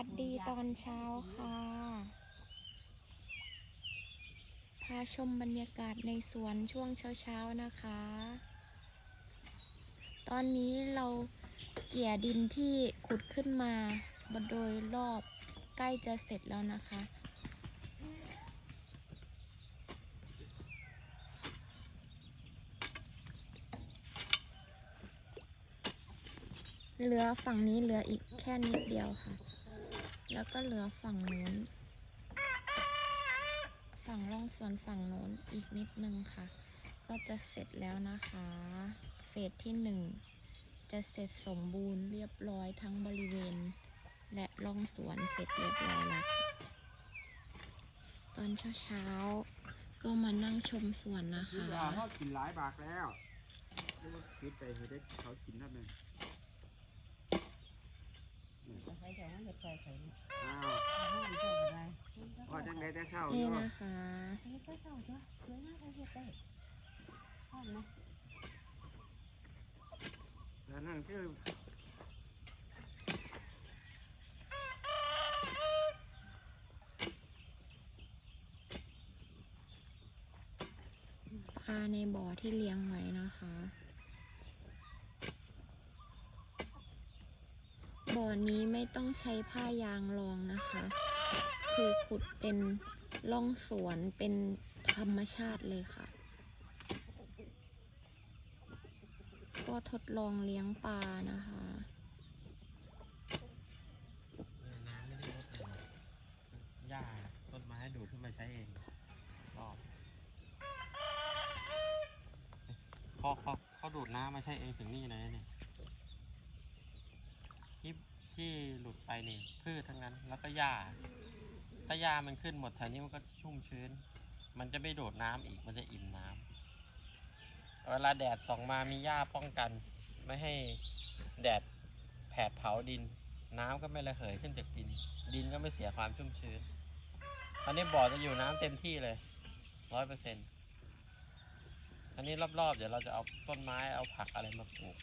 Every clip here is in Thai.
วัสดีตอนเช้าค่ะ พาชมบรรยากาศในสวนช่วงเช้าๆนะคะ ตอนนี้เราเกี่ยดินที่ขุดขึ้นมาบโดยรอบใกล้จะเสร็จแล้วนะคะ เหลือฝั่งนี้เหลืออีกแค่นิดเดียวค่ะ แล้วก็เหลือฝั่งนู้น ฝั่งร่องสวนฝั่งโน้นอีกนิดนึงค่ะ ก็จะเสร็จแล้วนะคะ เฟสที่หนึ่งจะเสร็จสมบูรณ์เรียบร้อยทั้งบริเวณ และร่องสวนเสร็จเรียบร้อยแล้วตอนเช้าๆ ก็มานั่งชมสวนนะคะ เขากินหลายบากแล้วปิดไปเถอะได้เขากินทำไม ใส่แถวนั้นเห็ดซอยใส่ อ้าว ห้องเจ้าอะไร ว่า จังไดได้เข้าอนี่ยู่นะคะอันนี้ก็เจ้าจ้ะสวยมากเลยเห็ดได้ห้องนะแล้วนั่นคือปลาในบ่อที่เลี้ยงไว้นะคะ บ่อนี้ไม่ต้องใช้ผ้ายางรองนะคะ คือขุดเป็นร่องสวนเป็นธรรมชาติเลยค่ะ ก็ทดลองเลี้ยงปลานะคะน้ำไม่ได้ลดเลยหญ้าต้นไม้ดูดขึ้นมาใช้เองรอบเขาเขาเขาดูดน้ำมาใช้เองถึงนี่เลยเนี่ยที่ที่หลุดไปนี่พืชทั้งนั้นแล้วก็หญ้า ถ้าหญ้ามันขึ้นหมดแถวนี้มันก็ชุ่มชื้น มันจะไม่โดดน้ำอีกมันจะอิ่มน้ำเวลาแดดส่องมามีหญ้าป้องกัน ไม่ให้แดดแผดเผาดิน น้ำก็ไม่ระเหยขึ้นจากดิน ดินก็ไม่เสียความชุ่มชื้นอันนี้บ่อจะอยู่น้ำเต็มที่เลยร้อยเปอร์เซ็นต์อันนี้รอบๆ เดี๋ยวเราจะเอาต้นไม้เอาผักอะไรมาปลูก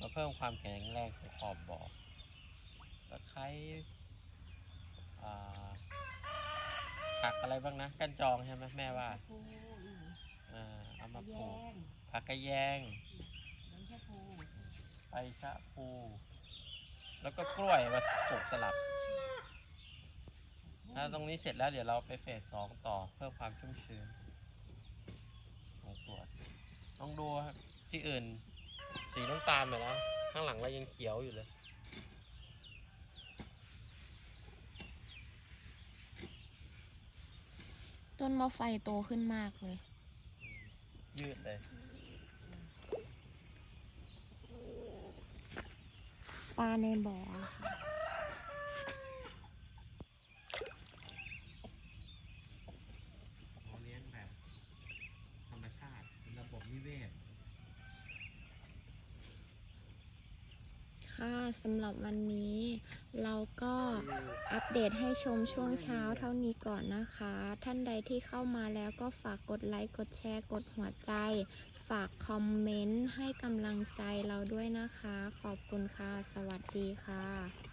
มาเพิ่มความแข็งแรงของขอบบ่อตะไคร้ ผักอะไรบ้างนะกั้นจองใช่ไหมแม่ว่าโอ้ยเออเอามาปแยลูกงผักกระแยงเหมือนชะพูไปชะพูแล้วก็กล้วยมาปลูกสลับ ถ้าตรงนี้เสร็จแล้วเดี๋ยวเราไปเฟสสองต่อเพื่อความชุ่มชื้นของสวนต้องดูครับที่อื่นสีน้ำตาลไปแล้วข้างหลังเรายังเขียวอยู่เลย ต้นมะไฟโตขึ้นมากเลย ยืดเลย ปลาในบ่อค่ะ เราเลี้ยงแบบ ธรรมชาติเป็นระบบนิเวศ ค่ะ สำหรับวันนี้ เราก็อัปเดตให้ชมช่วงเช้าเท่านี้ก่อนนะคะ ท่านใดที่เข้ามาแล้วก็ฝากกดไลค์ กดแชร์ กดหัวใจ ฝากคอมเมนต์ให้กำลังใจเราด้วยนะคะ ขอบคุณค่ะ สวัสดีค่ะ